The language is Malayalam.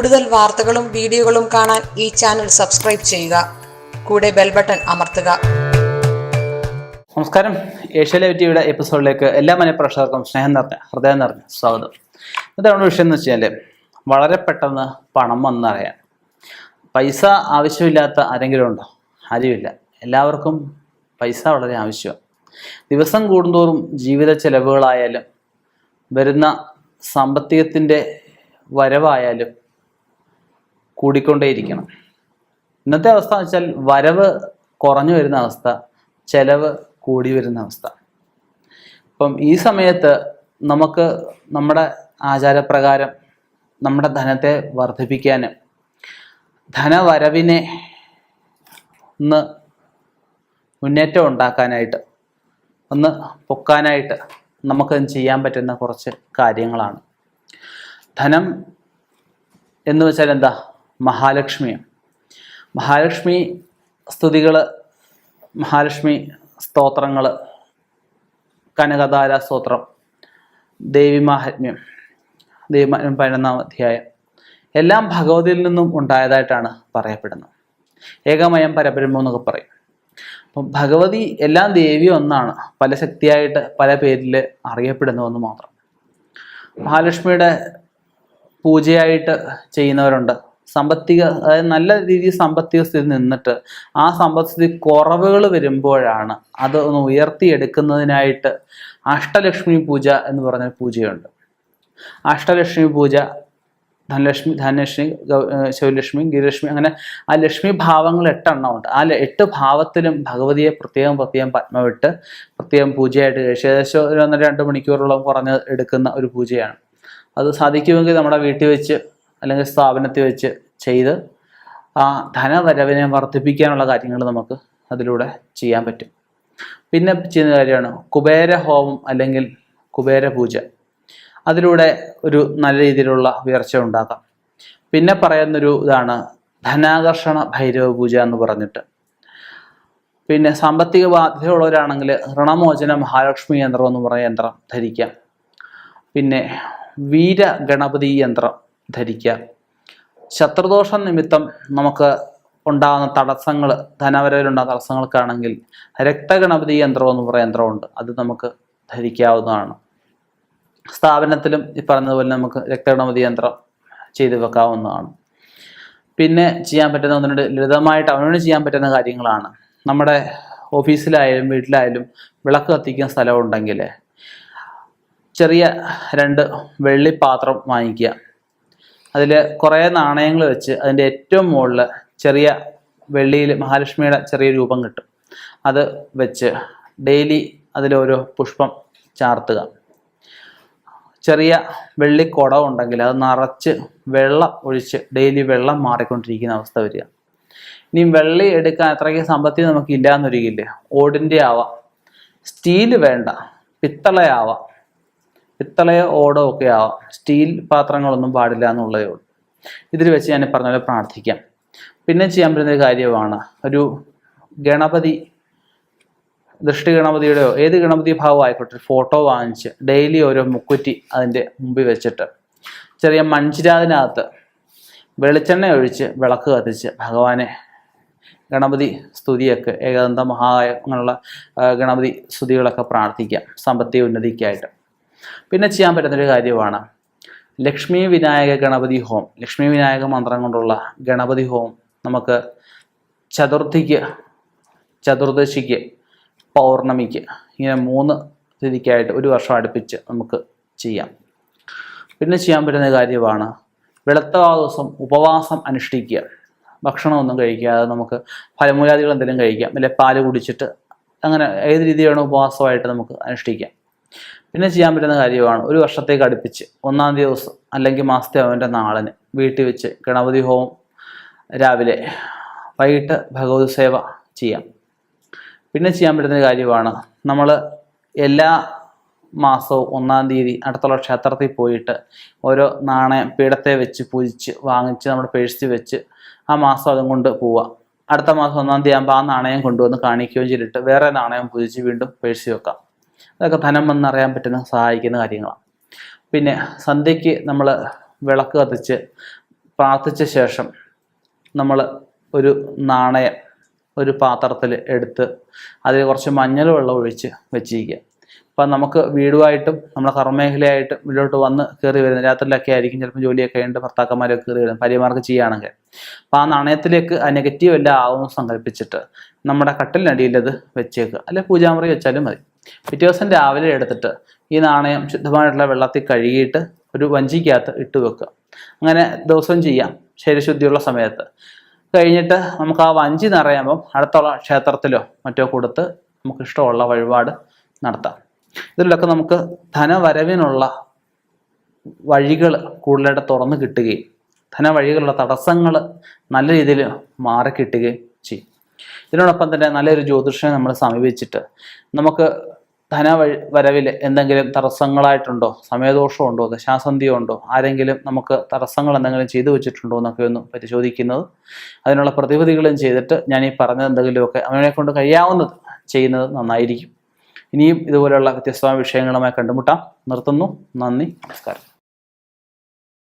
കൂടുതൽ വാർത്തകളും വീഡിയോകളും കാണാൻ ഈ ചാനൽ സബ്സ്ക്രൈബ് ചെയ്യുക. കൂടെ ബെൽ ബട്ടൺ അമർത്തുക. നമസ്കാരം. ഏഷ്യ ലൈവ് ടിവിയുടെ എപ്പിസോഡിലേക്ക് എല്ലാ മനഃപ്രേക്ഷകർക്കും സ്നേഹം നിറഞ്ഞ ഹൃദയം നിറഞ്ഞ സ്വാഗതം. ഇതാണ് വിഷയം എന്ന് വെച്ചാൽ വളരെ പെട്ടെന്ന് പണം വന്നറിയാൻ. പൈസ ആവശ്യമില്ലാത്ത ആരെങ്കിലും ഉണ്ടോ? ആരുമില്ല. എല്ലാവർക്കും പൈസ വളരെ ആവശ്യമാണ് ദിവസം കൂടുന്തോറും ജീവിത ചെലവുകളായാലും വരുന്ന സാമ്പത്തികത്തിന്റെ വരവായാലും കൂടിക്കൊണ്ടേയിരിക്കണം. ഇന്നത്തെ അവസ്ഥ എന്ന് വെച്ചാൽ വരവ് കുറഞ്ഞു വരുന്ന അവസ്ഥ ചെലവ് കൂടി വരുന്ന അവസ്ഥ. അപ്പം ഈ സമയത്ത് നമുക്ക് നമ്മുടെ ആചാരപ്രകാരം നമ്മുടെ ധനത്തെ വർദ്ധിപ്പിക്കാനും ധനവരവിനെ ഒന്ന് മുന്നേറ്റം ഉണ്ടാക്കാനായിട്ട് ഒന്ന് പൊക്കാനായിട്ട് നമുക്ക് ചെയ്യാൻ പറ്റുന്ന കുറച്ച് കാര്യങ്ങളാണ്. ധനം എന്ന് വെച്ചാൽ എന്താ? മഹാലക്ഷ്മിയാണ് മഹാലക്ഷ്മി സ്തുതികൾ മഹാലക്ഷ്മി സ്തോത്രങ്ങൾ കനകധാര സ്തോത്രം ദേവിമാഹാത്മ്യം ദേവിമാഹാത്മ്യം പതിനൊന്നാം അധ്യായം. എല്ലാം ഭഗവതിയിൽ നിന്നും ഉണ്ടായതായിട്ടാണ് പറയപ്പെടുന്നത്. ഏകമയം പരബ്രഹ്മം എന്നൊക്കെ പറയും. അപ്പം ഭഗവതി എല്ലാം ദേവി ഒന്നാണ്. പല ശക്തിയായിട്ട് പല പേരിൽ അറിയപ്പെടുന്നു എന്ന് മാത്രം. മഹാലക്ഷ്മിയുടെ പൂജയായിട്ട് ചെയ്യുന്നവരുണ്ട് സാമ്പത്തിക അതായത് നല്ല രീതിയിൽ സാമ്പത്തിക സ്ഥിതി നിന്നിട്ട് ആ സമ്പദ്സ്ഥിതി കുറവുകൾ വരുമ്പോഴാണ് അത് ഒന്ന് ഉയർത്തിയെടുക്കുന്നതിനായിട്ട് അഷ്ടലക്ഷ്മി പൂജ എന്ന് പറഞ്ഞ പൂജയുണ്ട്. അഷ്ടലക്ഷ്മി പൂജ ധനലക്ഷ്മി ധനലക്ഷ്മി ശിവലക്ഷ്മി ഗിരിലക്ഷ്മി അങ്ങനെ ആ ലക്ഷ്മി ഭാവങ്ങൾ എട്ടെണ്ണം ഉണ്ട് ആ എട്ട് ഭാവത്തിലും ഭഗവതിയെ പ്രത്യേകം പ്രത്യേകം പത്മവിട്ട് പ്രത്യേകം പൂജയായിട്ട് കഴിച്ച് ഏകദേശം ഒരു ഒന്നര രണ്ട് മണിക്കൂറോളം കുറഞ്ഞ് എടുക്കുന്ന ഒരു പൂജയാണ്. അത് സാധിക്കുമെങ്കിൽ നമ്മുടെ വീട്ടിൽ വെച്ച് അല്ലെങ്കിൽ സ്ഥാപനത്തിൽ വെച്ച് ചെയ്ത് ആ ധനവരവിനെ വർദ്ധിപ്പിക്കാനുള്ള കാര്യങ്ങൾ നമുക്ക് അതിലൂടെ ചെയ്യാൻ പറ്റും. പിന്നെ ചെയ്യുന്ന കാര്യമാണ് കുബേര ഹോമം അല്ലെങ്കിൽ കുബേര പൂജ. അതിലൂടെ ഒരു നല്ല രീതിയിലുള്ള ഉയർച്ച ഉണ്ടാക്കാം. പിന്നെ പറയുന്നൊരു ഇതാണ് ധനാകർഷണ ഭൈരവ പൂജ എന്ന് പറഞ്ഞിട്ട്. പിന്നെ സാമ്പത്തിക ബാധ്യതയുള്ളവരാണെങ്കിൽ ഋണമോചന മഹാലക്ഷ്മി യന്ത്രം എന്ന് പറയുന്ന യന്ത്രം ധരിക്കാം. പിന്നെ വീര ഗണപതി യന്ത്രം. ധരിക്കാം ശത്രുദോഷ നിമിത്തം നമുക്ക് ഉണ്ടാകുന്ന തടസ്സങ്ങൾ ധനവരവിലുണ്ടാകുന്ന തടസ്സങ്ങൾക്കാണെങ്കിൽ രക്തഗണപതി യന്ത്രം എന്ന് പറയുന്ന യന്ത്രമുണ്ട്. അത് നമുക്ക് ധരിക്കാവുന്നതാണ്. സ്ഥാപനത്തിലും ഈ പറഞ്ഞതുപോലെ നമുക്ക് രക്തഗണപതി യന്ത്രം ചെയ്തു വെക്കാവുന്നതാണ്. പിന്നെ ചെയ്യാൻ പറ്റുന്ന ഒന്നിനോട് ലളിതമായിട്ട് അവനോട് ചെയ്യാൻ പറ്റുന്ന കാര്യങ്ങളാണ്. നമ്മുടെ ഓഫീസിലായാലും വീട്ടിലായാലും വിളക്ക് കത്തിക്കുന്ന സ്ഥലമുണ്ടെങ്കിൽ ചെറിയ രണ്ട് വെള്ളിപ്പാത്രം വാങ്ങിക്കുക. അതിൽ കുറേ നാണയങ്ങൾ വെച്ച് അതിന്റെ ഏറ്റവും മുകളിൽ ചെറിയ വെള്ളിയിൽ മഹാലക്ഷ്മിയുടെ ചെറിയ രൂപം കിട്ടും. അത് വെച്ച് ഡെയിലി അതിലോരോ പുഷ്പം ചാർത്തുക. ചെറിയ വെള്ളിക്കുടം ഉണ്ടെങ്കിൽ അത് നിറച്ച് വെള്ളം ഒഴിച്ച് ഡെയിലി വെള്ളം മാറിക്കൊണ്ടിരിക്കുന്ന അവസ്ഥ വരിക. ഇനി വെള്ളി എടുക്കാൻ അത്രയ്ക്ക് സമ്പത്തി നമുക്ക് ഇല്ലാന്നൊരിക്കില്ലേ ഓടിന്റെ ആവാം. സ്റ്റീൽ വേണ്ട പിത്തളയാവാം. പിത്തളയോ ഓടോ ഒക്കെ ആവാം സ്റ്റീൽ പാത്രങ്ങളൊന്നും പാടില്ല എന്നുള്ളതേ ഉള്ളൂ. ഇതിൽ വെച്ച് ഞാൻ പറഞ്ഞ പോലെ പ്രാർത്ഥിക്കാം. പിന്നെ ചെയ്യാൻ പറ്റുന്ന ഒരു കാര്യമാണ്. ഒരു ഗണപതി ദൃഷ്ടി ഗണപതിയുടെയോ ഏത് ഗണപതി ഭാവം ആയിക്കോട്ടെ ഫോട്ടോ വാങ്ങിച്ച് ഡെയിലി ഓരോ മുക്കുറ്റി അതിന്റെ മുമ്പിൽ വെച്ചിട്ട് ചെറിയ മൺചിരാതിനകത്ത് വെളിച്ചെണ്ണ ഒഴിച്ച് വിളക്ക് കത്തിച്ച് ഭഗവാനെ ഗണപതി സ്തുതിയൊക്കെ ഏകാന്ത മഹായ അങ്ങനെയുള്ള ഗണപതി സ്തുതികളൊക്കെ പ്രാർത്ഥിക്കാം. സമ്പത്തി ഉന്നതിക്കായിട്ട്. പിന്നെ ചെയ്യാൻ പറ്റുന്നൊരു കാര്യമാണ്. ലക്ഷ്മി വിനായക ഗണപതി ഹോം. ലക്ഷ്മി വിനായക മന്ത്രം കൊണ്ടുള്ള ഗണപതി ഹോം നമുക്ക് ചതുർത്ഥിക്ക് ചതുർദശിക്ക് പൗർണമിക്ക് ഇങ്ങനെ മൂന്ന് തിഥിക്കായിട്ട് ഒരു വർഷം അടുപ്പിച്ച് നമുക്ക് ചെയ്യാം. പിന്നെ ചെയ്യാൻ പറ്റുന്ന കാര്യമാണ് വെളുത്തവാ ദിവസം ഉപവാസം അനുഷ്ഠിക്കുക. ഭക്ഷണമൊന്നും കഴിക്കാതെ നമുക്ക് ഫലമൂലാദികൾ എന്തെങ്കിലും കഴിക്കാം. അല്ലെ പാൽ കുടിച്ചിട്ട് അങ്ങനെ ഏത് രീതിയാണ് ഉപവാസമായിട്ട് നമുക്ക് അനുഷ്ഠിക്കാം. പിന്നെ ചെയ്യാൻ പറ്റുന്ന കാര്യമാണ്. ഒരു വർഷത്തേക്ക് അടുപ്പിച്ച് ഒന്നാം ദിവസം അല്ലെങ്കിൽ മാസത്തെ അവന്റെ നാളിന് വീട്ടിൽ വെച്ച് ഗണപതി ഹോമം രാവിലെ വൈകിട്ട് ഭഗവത് സേവ ചെയ്യാം. പിന്നെ ചെയ്യാൻ പറ്റുന്ന കാര്യമാണ്. നമ്മൾ എല്ലാ മാസവും ഒന്നാം തീയതി അടുത്തുള്ള ക്ഷേത്രത്തിൽ പോയിട്ട് ഓരോ നാണയം പീഠത്തെ വെച്ച് പൂജിച്ച് വാങ്ങിച്ച് നമ്മുടെ പേഴ്സിൽ വെച്ച് ആ മാസം അതും കൊണ്ട് പോവുക. അടുത്ത മാസം ഒന്നാം തീയതി ആകുമ്പോൾ ആ നാണയം കൊണ്ടുവന്ന് കാണിക്കുകയും ചെയ്തിട്ട് വേറെ നാണയം പൂജിച്ച് വീണ്ടും പേഴ്സി വെക്കാം. അതൊക്കെ ധനം വന്നറിയാൻ പറ്റുന്ന സഹായിക്കുന്ന കാര്യങ്ങളാണ്. പിന്നെ സന്ധ്യയ്ക്ക് നമ്മൾ വിളക്ക് കത്തിച്ച് പ്രാർത്ഥിച്ച ശേഷം നമ്മൾ ഒരു നാണയം ഒരു പാത്രത്തിൽ എടുത്ത് അതിൽ കുറച്ച് മഞ്ഞൾ വെള്ളം ഒഴിച്ച് വെച്ചിരിക്കുക. അപ്പം നമുക്ക് വീടുമായിട്ടും നമ്മുടെ കർമ്മമേഖലയായിട്ടും വീട്ടിലോട്ട് വന്ന് കയറി വരുന്നത് രാത്രിയിലൊക്കെ ആയിരിക്കും ചിലപ്പോൾ ജോലിയൊക്കെ ഉണ്ട് ഭർത്താക്കന്മാരൊക്കെ കയറി വരും ഭാര്യമാർക്ക് ചെയ്യുകയാണെങ്കിൽ. അപ്പം ആ നാണയത്തിലേക്ക് ആ നെഗറ്റീവ് എല്ലാം ആവുമെന്ന് സങ്കല്പിച്ചിട്ട് നമ്മുടെ കട്ടിലിനടിയിലത് വെച്ചേക്കുക. അല്ലെ പൂജാമുറി വെച്ചാലും മതി. പിറ്റേ ദിവസം രാവിലെ എടുത്തിട്ട് ഈ നാണയം ശുദ്ധമായിട്ടുള്ള വെള്ളത്തിൽ കഴുകിയിട്ട് ഒരു വഞ്ചിക്കകത്ത് ഇട്ട് വെക്കുക. അങ്ങനെ ദിവസവും ചെയ്യാം. ശരീരശുദ്ധിയുള്ള സമയത്ത്. കഴിഞ്ഞിട്ട് നമുക്ക് ആ വഞ്ചി നിറയുമ്പം അടുത്തുള്ള ക്ഷേത്രത്തിലോ മറ്റോ കൊടുത്ത് നമുക്ക് ഇഷ്ടമുള്ള വഴിപാട് നടത്താം. ഇതിലൊക്കെ നമുക്ക് ധനവരവിനുള്ള വഴികൾ കൂടുതലായിട്ട് തുറന്നു കിട്ടുകയും ധനവഴികളുള്ള തടസ്സങ്ങൾ നല്ല രീതിയിൽ മാറി കിട്ടുകയും ചെയ്യും. ഇതിനോടൊപ്പം തന്നെ നല്ലൊരു ജ്യോതിഷനെ നമ്മൾ സമീപിച്ചിട്ട് നമുക്ക് ധനവഴി വരവിൽ എന്തെങ്കിലും തടസ്സങ്ങളായിട്ടുണ്ടോ? സമയദോഷമുണ്ടോ ദശാസന്ധിയോ ഉണ്ടോ ആരെങ്കിലും നമുക്ക് തടസ്സങ്ങൾ എന്തെങ്കിലും ചെയ്തു വെച്ചിട്ടുണ്ടോ എന്നൊക്കെ ഒന്ന് പരിശോധിക്കുന്നത്. അതിനുള്ള പ്രതിവിധികളും ചെയ്തിട്ട് ഞാൻ ഈ പറഞ്ഞത് എന്തെങ്കിലുമൊക്കെ അവനെ കൊണ്ട് കഴിയാവുന്നത് ചെയ്യുന്നത് നന്നായിരിക്കും. ഇനിയും ഇതുപോലെയുള്ള വ്യത്യസ്തമായ വിഷയങ്ങളുമായി കണ്ടുമുട്ടാം. നിർത്തുന്നു. നന്ദി. നമസ്കാരം.